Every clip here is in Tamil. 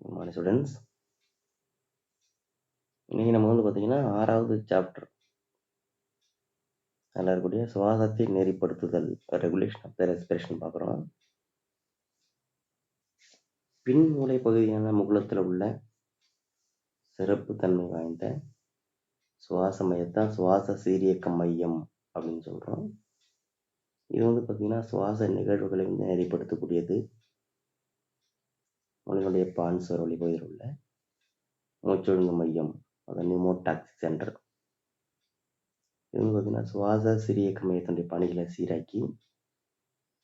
குட் மார்னிங் ஸ்டூடெண்ட்ஸ் இன்னைக்கு நம்ம வந்து பார்த்தீங்கன்னா ஆறாவது சாப்டர் அதில் இருக்கக்கூடிய சுவாசத்தை நெறிப்படுத்துதல் ரெகுலேஷன் ஆஃப் த ரெஸ்பிரேஷன் பார்க்குறோம். பின் மூளை பகுதியான முகுளத்தில் உள்ள சிறப்பு தன்மை வாய்ந்த சுவாச மையத்தான் சுவாச சீரியக்க மையம் அப்படின்னு சொல்கிறோம் இது வந்து பார்த்திங்கன்னா சுவாச நிகழ்வுகளை வந்து நெறிப்படுத்தக்கூடியது. உங்களுடைய பான்சர் வழி பகுதியில் உள்ள மூச்சொழுங்கு மையம் அது நியூமோடாக்சிக் சென்டர் இது வந்து பார்த்தீங்கன்னா சுவாச சிறியக்க மையத்தினுடைய பணிகளை சீராக்கி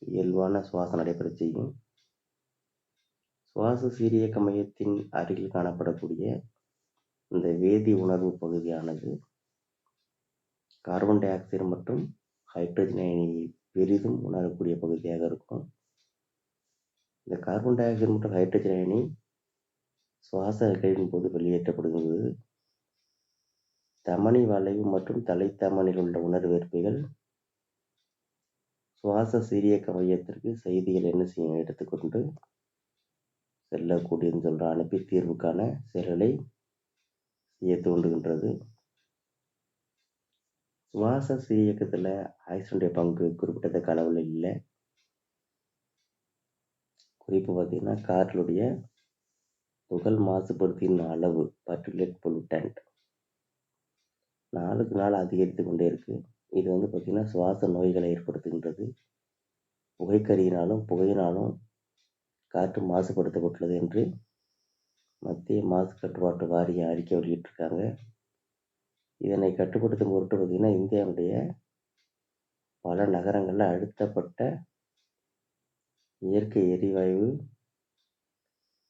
இயல்பான சுவாசம் நடைபெற செய்யும். சுவாச சீரியக்க மையத்தின் அருகில் காணப்படக்கூடிய இந்த வேதி உணர்வு பகுதியானது கார்பன் டை ஆக்சைடு மற்றும் ஹைட்ரஜன் அயனியை பெரிதும் உணரக்கூடிய பகுதியாக இருக்கும். இந்த கார்பன் டை ஆக்சைடு மற்றும் ஹைட்ரஜன் அயனி சுவாச நிகழ்வின் போது வெளியேற்றப்படுகிறது. தமனி வளைவு மற்றும் தலைத்தமனில் உள்ள உணர்வேற்பிகள் சுவாச சீரியக்க மையத்திற்கு செய்திகள் என்ன செய்யும் எடுத்துக்கொண்டு செல்லக்கூடியதுன்னு சொல்கிற அனுப்பி தீர்வுக்கான செயல்களை செய்ய தூண்டுகின்றது சுவாச சீரியக்கத்தில் ஆக்சிடனுடைய பங்கு குறிப்பிடத்தக்க அளவில் இல்லை. குறிப்பு பார்த்தீங்கன்னா காற்றிலுடைய துகள் மாசுபடுத்தியின் அளவு பர்டிகுலேட் பொல்யூட்டன்ட் நாளுக்கு நாள் அதிகரித்து கொண்டே இருக்கு. இது வந்து பார்த்திங்கன்னா சுவாச நோய்களை ஏற்படுத்துகின்றது. புகைக்கரியினாலும் புகையினாலும் காற்று மாசுபடுத்தப்பட்டுள்ளது என்று மத்திய மாசு கட்டுப்பாட்டு வாரியம் அறிக்கை வெளியிட்டிருக்காங்க. இதனை கட்டுப்படுத்தும் பொருட்டு பார்த்திங்கன்னா இந்தியாவுடைய பல நகரங்களில் அழுத்தப்பட்ட இயற்கை எரிவாயு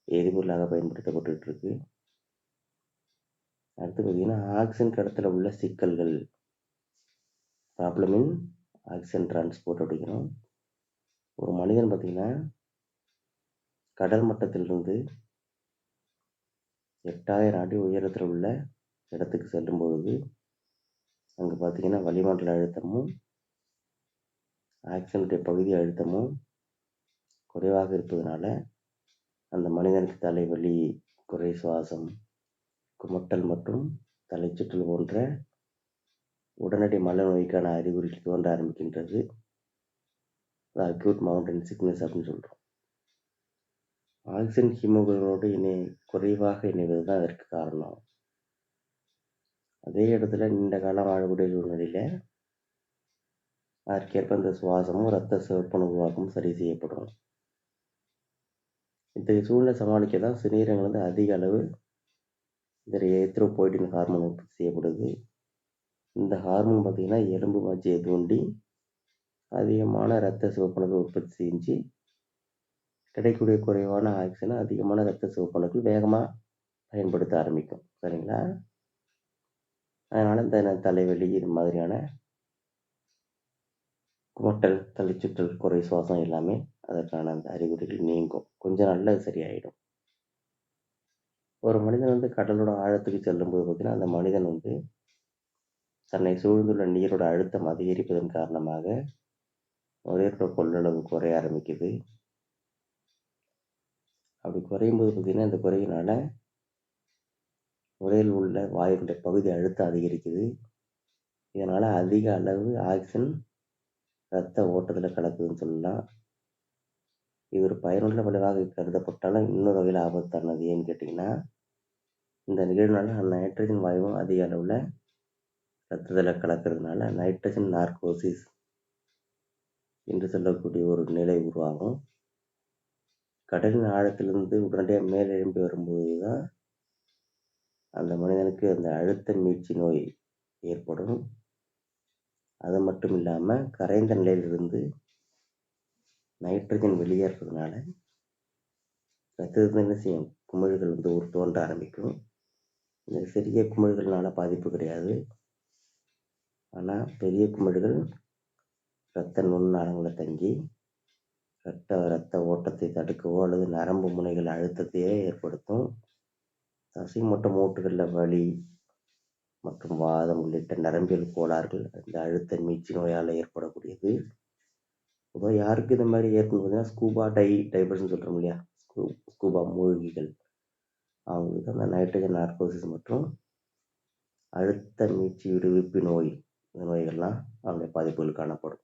எரிபொருளாக பயன்படுத்தப்பட்டு இருக்கு அடுத்து பார்த்தீங்கன்னா ஆக்சிஜன் கடத்தில் உள்ள சிக்கல்கள். ப்ராப்ளம் இன் ஆக்சிஜன் டிரான்ஸ்போர்ட் அப்படிங்கிறோம். ஒரு மனிதன் பார்த்தீங்கன்னா கடல் மட்டத்திலிருந்து எட்டாயிரம் அடி உயரத்தில் உள்ள இடத்துக்கு செல்லும் பொழுது அங்கே பார்த்தீங்கன்னா வளிமண்டல அழுத்தமும் ஆக்சிஜனுடைய பகுதி அழுத்தமும் குறைவாக இருப்பதனால அந்த மனிதனுக்கு தலைவலி குறை சுவாசம் குமட்டல் மற்றும் தலைச்சுற்றல் போன்ற உடனடி மலநோய்க்கான அறிகுறிகள் தோன்ற ஆரம்பிக்கின்றது. அது அக்யூட் மவுண்டன் சிக்னஸ் அப்படின்னு சொல்கிறோம் ஆக்சிஜன் ஹீமோகுளோடு இணை குறைவாக இணைவது தான் அதற்கு காரணம். அதே இடத்துல நீண்ட காலம் வாழக்கூடிய சூழ்நிலையில் அதற்கேற்ப இந்த சுவாசமும் இரத்த சிவப்பணு உருவாக்கமும் சரி செய்யப்படும். இத்தகைய சூழ்நிலை சமாளிக்க தான் சிறுநீரகங்கள் வந்து அதிக அளவு இந்த ஏத்ரோபோய்டின் ஹார்மோன் உற்பத்தி செய்யப்படுது. இந்த ஹார்மோன் பார்த்திங்கன்னா எலும்பு மஜ்ஜையை தூண்டி அதிகமான இரத்த சிவப்பணுக்கள் உற்பத்தி செஞ்சு கிடைக்கக்கூடிய குறைவான ஆக்சிஜனை அதிகமான இரத்த சிவப்பணுக்கள் வேகமாக பயன்படுத்த ஆரம்பிக்கும். சரிங்களா? அதனால் இந்த தலைவலி இது மாதிரியான குமட்டல் தலைச்சுற்றல் குறை சுவாசம் எல்லாமே அதற்கான அந்த அறிகுறிகள் நீங்கும். கொஞ்சம் நாளில் அது சரியாயிடும். ஒரு மனிதன் வந்து கடலோட ஆழத்துக்கு செல்லும்போது பார்த்தீங்கன்னா அந்த மனிதன் வந்து தன்னை சூழ்ந்துள்ள நீரோட அழுத்தம் அதிகரிப்பதன் காரணமாக நுரையீரலோட கொள்ளளவு குறைய ஆரம்பிக்குது. அப்படி குறையும் போது பார்த்தீங்கன்னா இந்த குறையினால உரையில் உள்ள வாயுடைய பகுதி அழுத்தம் அதிகரிக்குது. இதனால் அதிக அளவு ஆக்சிஜன் ரத்த ஓட்டத்தில் கலக்குதுன்னு சொல்லலாம். இது ஒரு பயனுள்ள விளைவாக கருதப்பட்டாலும் இன்னொரு வகையில் ஆபத்தானது ஏன்னு கேட்டிங்கன்னா இந்த நிகழ்வுனால நைட்ரஜன் வாயுவும் அதிக அளவில் ரத்தத்தில் கலக்கிறதுனால நைட்ரஜன் நார்கோசிஸ் என்று சொல்லக்கூடிய ஒரு நிலை உருவாகும். கடலின் ஆழத்திலிருந்து உடனடியாக மேல் எழும்பி வரும்போது தான் அந்த மனிதனுக்கு அந்த அழுத்த மீட்சி நோய் ஏற்படும். அது மட்டும் இல்லாமல் கரைந்த நிலையிலிருந்து நைட்ரஜன் வெளியேறதுனால ரத்தத்தில் என்ன செய்யும் குமிழ்கள் வந்து ஒரு தோன்ற ஆரம்பிக்கும். இந்த சிறிய குமிழ்கள்னால பாதிப்பு கிடையாது. ஆனால் பெரிய குமிழ்கள் இரத்த நுண்ணாளங்களை தங்கி இரத்த இரத்த ஓட்டத்தை தடுக்கவோ அல்லது நரம்பு முனைகள் அழுத்தத்தையே ஏற்படுத்தும். தசை மற்றும் மூட்டுகளில் வலி மற்றும் வாதம் உள்ளிட்ட நரம்பியல் கோளாறுகள் இந்த அழுத்த மீச்சி நோயால் ஏற்படக்கூடியது. பொதுவாக யாருக்கு இந்த மாதிரி ஏற்படும் பார்த்தீங்கன்னா ஸ்கூபா டை டைவர்ஸ்னு சொல்கிறோம் இல்லையா? ஸ்கூ ஸ்கூபா மூழ்கிகள். அவங்களுக்கு அந்த நைட்ரஜன் நார்கோசிஸ் மற்றும் அழுத்த மீட்சி விடுவிப்பு நோய் இந்த நோய்கள்லாம் அவங்களுடைய பாதிப்புகள் காணப்படும்.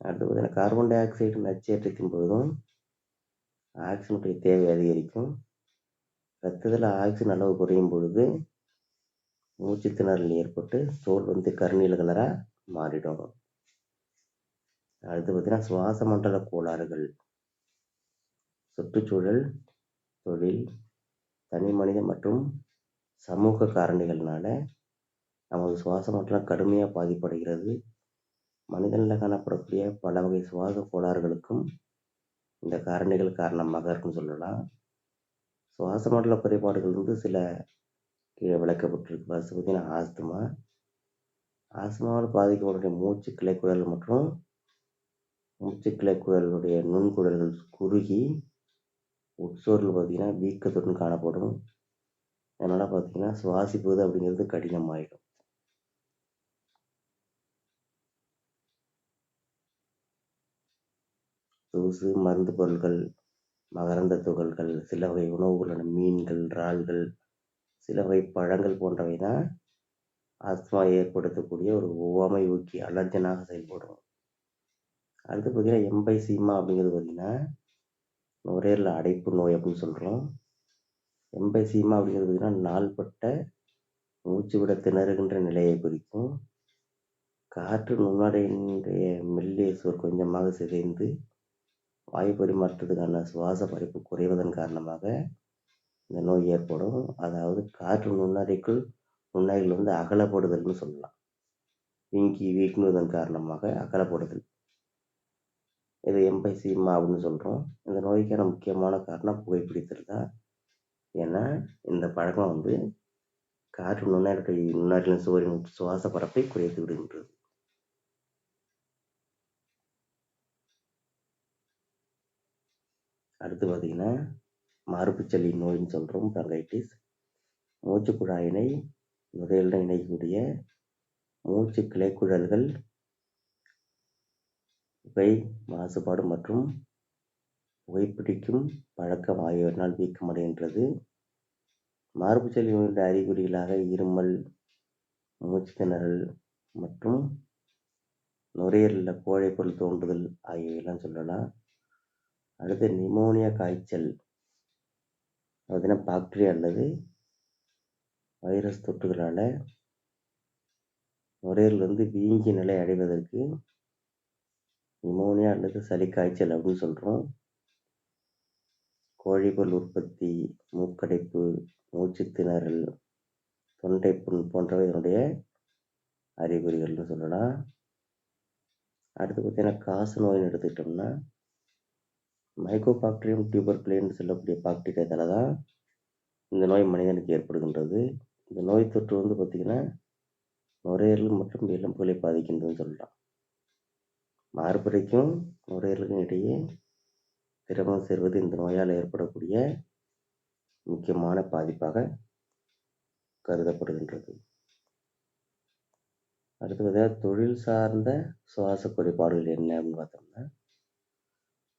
அடுத்து பார்த்தீங்கன்னா கார்பன் டை ஆக்சைடு நச்சேற்றிக்கும் பொழுதும் ஆக்சிஜனுடைய தேவை அதிகரிக்கும். ரத்தத்தில் ஆக்சிஜன் அளவு குறையும் பொழுது மூச்சு திணறல் ஏற்பட்டு தோல் வந்து கருநீல கலராக மாறிடும். அடுத்து பார்த்தீங்கன்னா சுவாச மண்டல கோளாறுகள். சுற்றுச்சூழல் தொழில் தனி மனித மற்றும் சமூக காரணிகள்னால நமது சுவாச மண்டலம் கடுமையாக பாதிப்படைகிறது. மனிதனில் காணப்படக்கூடிய பல வகை சுவாச கோளாறுகளுக்கும் இந்த காரணிகள் காரணமாக இருக்குன்னு சொல்லலாம். சுவாச மண்டல குறைபாடுகள் வந்து சில கீழே விளக்கப்பட்டிருக்கு. ஃபஸ்ட்டு பார்த்தீங்கன்னா ஆஸ்துமா. ஆஸ்துமாவால் பாதிக்கப்படக்கூடிய மூச்சு கிளைக்குழல் மற்றும் மூச்சுக்கிளை கிளைக்குழலுடைய நுண்குழல்கள் குறுகி உட்சோரில் பார்த்தீங்கன்னா வீக்கத்துடன் காணப்படும். அதனால் பார்த்தீங்கன்னா சுவாசிப்பது அப்படிங்கிறது கடினமாயிடும். தூசு மருந்து பொருட்கள் மகரந்த துகள்கள் சில வகை உணவுகளான மீன்கள் இறால்கள் சில வகை பழங்கள் போன்றவை தான் ஆஸ்துமா ஏற்படுத்தக்கூடிய ஒரு ஒவ்வாமை ஊக்கி அலர்ஜனாக செயல்படும். அடுத்து பார்த்தீங்கன்னா எம்பைசீமா அப்படிங்கிறது பார்த்தீங்கன்னா நுரையீரல் அடைப்பு நோய் அப்படின்னு சொல்கிறோம் எம்பைசீமா அப்படிங்கிறது பார்த்தீங்கன்னா நாள்பட்ட மூச்சு விட திணறுகின்ற நிலையை குறிக்கும். காற்று நுண்ணடையினுடைய மெல்லிய சுவர் கொஞ்சமாக சிதைந்து வாயு பரிமாற்றத்துக்கான சுவாச பறிப்பு குறைவதன் காரணமாக இந்த நோய் ஏற்படும். அதாவது காற்று நுண்ணறைக்குள் நுண்ணறைகள் வந்து அகலப்படுதல்னு சொல்லலாம். வீங்கி வீக்குவதன் காரணமாக அகலப்படுதல். இது எம்பைசீமா அப்படின்னு சொல்கிறோம் இந்த நோய்க்கான முக்கியமான காரணம்? புகைப்பிடித்தல் தான் ஏன்னா இந்த பழக்கம் வந்து காற்று நுண்ணறை நுண்ணறைகளின் சுவரின் சுவாச பரப்பை குறைத்து விடுகின்றது. அடுத்து பார்த்தீங்கன்னா மார்புச்சளி நோயின்னு சொல்கிறோம் பிரங்கைட்டிஸ் மூச்சு குழாயினை நுரையுடன் இணைக்கக்கூடிய மூச்சு கிளைக்குழல்கள் புகை மாசுபாடு மற்றும் புகைப்பிடிக்கும் பழக்கம் ஆகியவற்றினால் வீக்கமடைகின்றது. மார்புச்சளி நோயின் அறிகுறிகளாக இருமல் மூச்சு திணறல் மற்றும் நுரையீரலில் கோழை பொருள் தோன்றுதல் ஆகியவையெல்லாம் சொல்லலாம். அடுத்து நிமோனியா காய்ச்சல் பார்த்தீங்கன்னா பாக்டீரியா அல்லது வைரஸ் தொற்றுகளால் நுரையீரல் வந்து வீங்கிய நிலை அடைவதற்கு நிமோனியா அல்லது சளி காய்ச்சல் அப்படின்னு சொல்கிறோம் கோழிப்பல் உற்பத்தி மூக்கடைப்பு மூச்சு திணறல் தொண்டை புண் போன்றவை இதனுடைய அறிகுறிகள்னு சொல்லலாம். அடுத்து பார்த்தீங்கன்னா காசு நோயின்னு எடுத்துக்கிட்டோம்னா மைக்கோபாக்டீரியம் டியூபர்குலேன்னு சொல்லக்கூடிய பாக்டீரியாத்தால தான் இந்த நோய் மனிதனுக்கு ஏற்படுகின்றது. இந்த நோய் தொற்று வந்து பார்த்திங்கன்னா நுரையீரல் மற்றும் எலும்புகளை பாதிக்கின்றதுன்னு சொல்லலாம். மார்பறைக்கும் நுரையீரலுக்கும் இடையே திரவம் சேர்வது இந்த நோயால் ஏற்படக்கூடிய முக்கியமான பாதிப்பாக கருதப்படுகின்றது. அடுத்து பார்த்தீங்கன்னா தொழில் சார்ந்த சுவாச குறைபாடுகள் என்ன அப்படின்னு பார்த்தோம்னா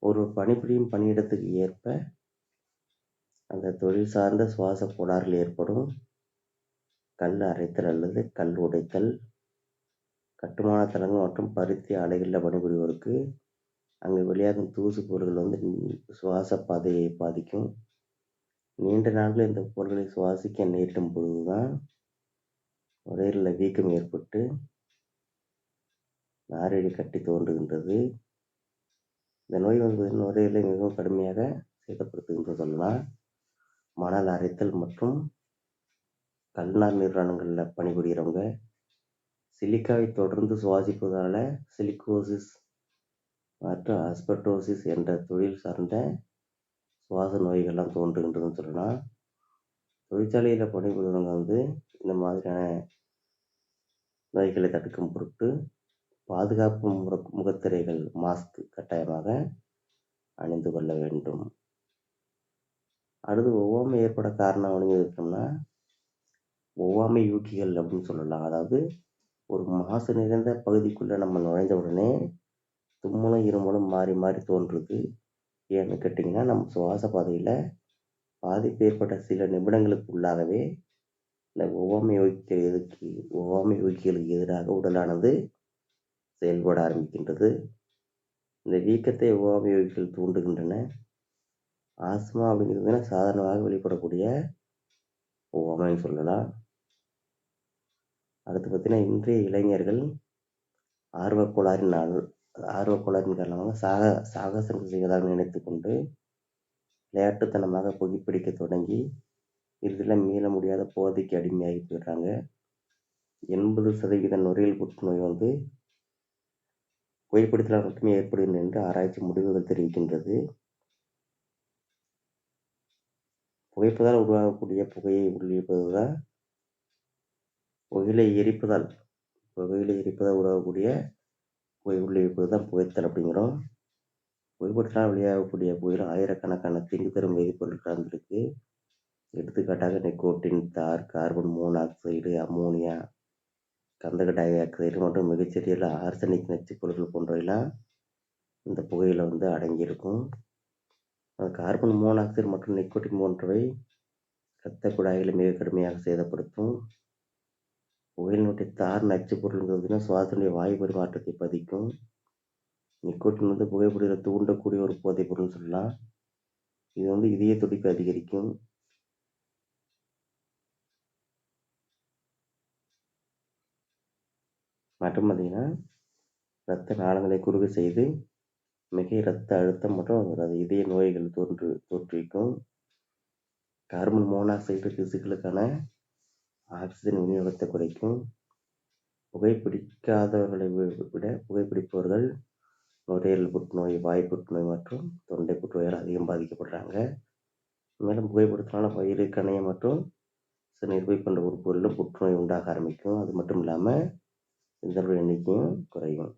ஒரு பணிபுரியும் பணியிடத்துக்கு ஏற்ப அந்த தொழில் சார்ந்த சுவாச கோளாறுகள் ஏற்படும். கல் அரைத்தல் அல்லது கல் உடைத்தல் கட்டுமான தளங்கள் மற்றும் பருத்தி ஆலைகளில் பணிபுரிவோருக்கு அங்கு வெளியாகும் தூசு பொருட்கள் வந்து சுவாச பாதையை பாதிக்கும். நீண்ட நாட்கள் இந்த பொருட்களை சுவாசிக்க நேரிடும் பொழுது தான் நுரையீரலில் வீக்கம் ஏற்பட்டு நாரழி கட்டி தோன்றுகின்றது. இந்த நோய் வந்து நுரையீரலை மிகவும் கடுமையாக சேதப்படுத்துகின்ற சொல்லலாம். மணல் அரைத்தல் மற்றும் கல்நார் நிறுவனங்களில் பணிபுரிகிறவங்க சிலிக்காவை தொடர்ந்து சுவாசிப்பதால் சிலிக்கோசிஸ் மற்றும் அஸ்பட்டோசிஸ் என்ற தொழில் சார்ந்த சுவாச நோய்கள்லாம் தோன்றுகின்றதுன்னு சொல்லலாம். தொழிற்சாலையில் பணிபுரிவங்க வந்து இந்த மாதிரியான நோய்களை தடுக்கும் பொருட்டு பாதுகாப்பு முக முகத்திரைகள் மாஸ்க் கட்டாயமாக அணிந்து கொள்ள வேண்டும். அடுத்து ஒவ்வாமை ஏற்பட காரணம் அப்படின்னு இருக்கோம்னா ஒவ்வாமை யூக்கிகள் அப்படின்னு சொல்லலாம். அதாவது ஒரு மாசு நிறைந்த பகுதிக்குள்ளே நம்ம நுழைந்த உடனே தும்மலும் இருமலும் மாறி மாறி தோன்றுது. ஏன்னு கேட்டிங்கன்னா நம்ம சுவாச பாதையில் பாதிப்பு ஏற்பட்ட சில நிமிடங்களுக்கு உள்ளாகவே இந்த ஒவ்வாமை யோகிக்க எதிர்க்கு ஒவ்வாமை யோகிகளுக்கு எதிராக உடலானது செயல்பட ஆரம்பிக்கின்றது. இந்த வீக்கத்தை ஒவ்வாமை யோகிகள் தூண்டுகின்றன. ஆஸ்மா அப்படிங்கிறது சாதாரணமாக வெளிப்படக்கூடிய ஒவ்வாமைன்னு சொல்லலாம். அடுத்து பார்த்தீங்கன்னா இன்றைய இளைஞர்கள் ஆர்வக் கோளாறினால் ஆர்வக் கோளாறின் காரணமாக சாக சாகசம் செய்வதாக நினைத்து கொண்டு விளையாட்டுத்தனமாக புகைப்பிடிக்க தொடங்கி இறுதியில் மீள முடியாத போதைக்கு அடிமையாகி போயிடுறாங்க. எண்பது சதவீத நுரையீரல் புற்றுநோய் வந்து புகைப்பிடித்தலால் மட்டுமே ஏற்படுகிறது என்று ஆராய்ச்சி முடிவுகள் தெரிவிக்கின்றது. புகைப்பதால் உருவாகக்கூடிய புகையை உள்ளிப்பதுதான் புகையிலை எரிப்பதால் புகையிலை எரிப்பதால் உருவாகக்கூடிய புகை உள்ளிருப்பது தான் புகைத்தல் அப்படிங்கிறோம். புகைப்படத்தினால் வெளியாகக்கூடிய புகையில் ஆயிரக்கணக்கான தீங்கு தரும் வேதிப்பொருள் கலந்துருக்கு. எடுத்துக்காட்டாக nicotine tar carbon monoxide ammonia கந்தக டை ஆக்சைடு மற்றும் மிகச்சிறிய ஆர்சனிக் நச்சு பொருட்கள் போன்றவையெல்லாம் இந்த புகையில் வந்து அடங்கியிருக்கும். கார்பன் மோனாக்சைடு மற்றும் நிக்கோட்டின் போன்றவை இரத்த குழாய்களை மிக கடுமையாக சேதப்படுத்தும். புகையினுடைய தார் நச்சு பார்த்தீங்கன்னா சுவாசனுடைய வாயு பரிமாற்றத்தை பதிக்கும். நிக்கோட்டின் வந்து புகைப்பிடிகளை தூண்டக்கூடிய ஒரு போதைப் பொருள்னு சொல்லலாம். இது வந்து இதய துடிப்பை அதிகரிக்கும். மற்றும் பார்த்தீங்கன்னா இரத்த நாளங்களை குறுகு செய்து மிக இரத்த அழுத்தம் மற்றும் அது இதய நோய்கள் தோன்று தோற்றுவிக்கும். கார்பன் மோனாக்சைடு திசுக்களுக்கான ஆக்சிஜன் விநியோகத்தை குறைக்கும். புகைப்பிடிக்காதவர்களை விட புகைப்பிடிப்பவர்கள் நுரையீரல் புற்றுநோய் வாய் புற்றுநோய் மற்றும் தொண்டை புற்றுநோயால் அதிகம் பாதிக்கப்படுறாங்க. மேலும் புகைப்பிடித்தனால வயிறு கணையம் மற்றும் சிறுநீர்ப்பை போன்ற உறுப்புகளிலும் புற்றுநோய் உண்டாக ஆரம்பிக்கும். அது மட்டும் இல்லாமல் இந்த எண்ணிக்கையும் குறையும்.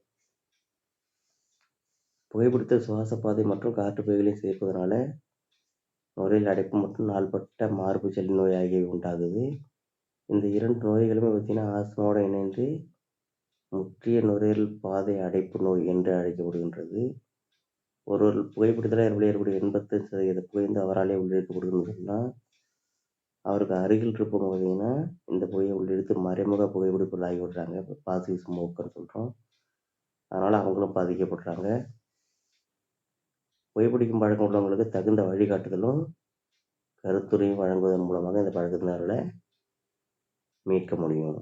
புகைப்பிடித்த சுவாச பாதை மற்றும் காற்று பைகளையும் சேர்ப்பதனால நுரையீரல் அடைப்பு மற்றும் நாள்பட்ட மார்பு ஜல்லி நோய் ஆகியவை உண்டாகுது. இந்த இரண்டு நோய்களுமே பார்த்தீங்கன்னா ஆஸ்மாவோட இணைந்து முற்றிய நுரையீரல் பாதை அடைப்பு நோய் என்று அழைக்கப்படுகின்றது. ஒரு புகைப்பிடித்தலால் ஏற்பட ஏற்படும் எண்பத்தஞ்சு சதவீத புகைந்து அவராலே உள்ளிழுக்கப்படுதுன்னு சொன்னால் அவருக்கு அருகில் இருப்பவங்க பார்த்தீங்கன்னா இந்த புகையை உள்ளிழுத்து மறைமுக புகைப்பிடிப்பில் ஆகி விடுறாங்க. இப்போ பாசிட்டிவ் ஸ்மோக்கர்னு சொல்கிறோம் அதனால் அவங்களும் பாதிக்கப்படுறாங்க. புகைப்பிடிக்கும் பழக்கம் உள்ளவங்களுக்கு தகுந்த வழிகாட்டுதலும் கருத்துரையும் வழங்குவதன் மூலமாக இந்த பழக்கத்தினர்களை மீட்க முடியும்.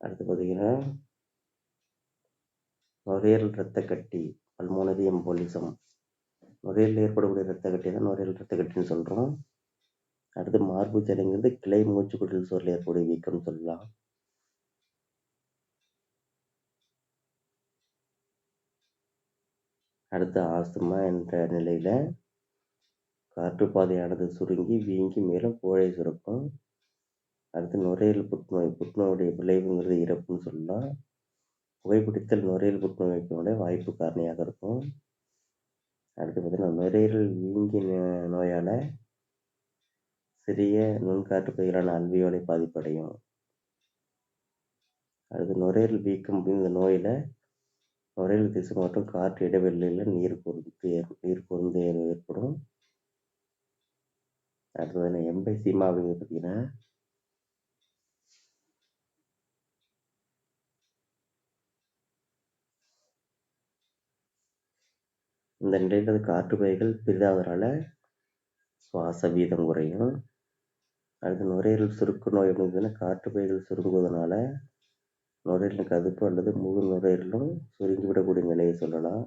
அடுத்து பார்த்தீங்கன்னா நுரையீரல் இரத்த கட்டி பல்மோனதியம் எம்போலிசம். நுரையீரலில் ஏற்படக்கூடிய இரத்த கட்டி தான் நுரையீரல் இரத்த கட்டின்னு சொல்கிறோம் அடுத்து மார்பு ஜலிங்கிறது கிளை மூச்சு குடல் சோரில் ஏற்படும் வீக்கம்னு சொல்லலாம். அடுத்து ஆஸ்துமா என்ற நிலையில் காற்றுப்பாதையானது சுருங்கி வீங்கி மேலும் கோழை சுரக்கும். அடுத்து நுரையீரல் புற்றுநோய் புற்றுநோயுடைய விளைவுங்கிறது இறப்புன்னு சொல்லலாம். புகைப்பிடித்தல் நுரையீரல் புற்றுநோய்க்கு வாய்ப்பு காரணியாக இருக்கும். அடுத்து பார்த்தீங்கன்னா நுரையீரல் வீங்கி நோயால் சிறிய நுண்காற்று பைகளான அல்வியோலை பாதிப்படையும். அடுத்து நுரையீரல் வீக்கம் அப்படிங்கிற நோயில் நுரையீரல் திசு மற்றும் காற்று இடைவெளியில் நீர் பொருந்து நீர் பொருந்து ஏற்படும். அடுத்தது எம்பை சீமா அப்படிங்கிறது பார்த்தீங்கன்னா இந்த நிலையில் காற்று பைகள் பெரிதாகிறதுனால சுவாச வீதம் குறையும். அடுத்து நுரையீரல் சுருக்கு நோய் அப்படிங்கிறதுனா காற்று பைகள் சுருங்குவதனால நுரையீரல் கதுப்பு அல்லது முழு நுரையீரலும் சுருங்கி விடக்கூடிய நிலையை சொல்லலாம்.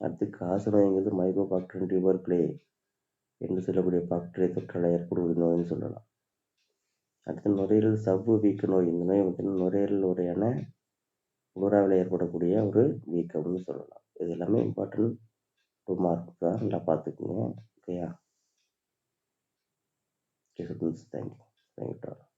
அடுத்து காச நோய்ங்கிறது மைக்ரோ பாக்டீரியன் பிளே என்று சொல்லக்கூடிய பாக்டீரியா தொற்றால் ஏற்படக்கூடிய நோய்னு சொல்லலாம். அடுத்து நுரையீரல் சவ்வு வீக்க நோய் இந்த நோய் பார்த்தீங்கன்னா நுரையீரல் உரையான உலராவில் ஏற்படக்கூடிய ஒரு வீக்கம்னு சொல்லலாம். இது எல்லாமே இம்பார்ட்டன்ட் டூ மார்க் தான். நல்லா பார்த்துக்குங்க. ஓகேயா? difficult thing thing to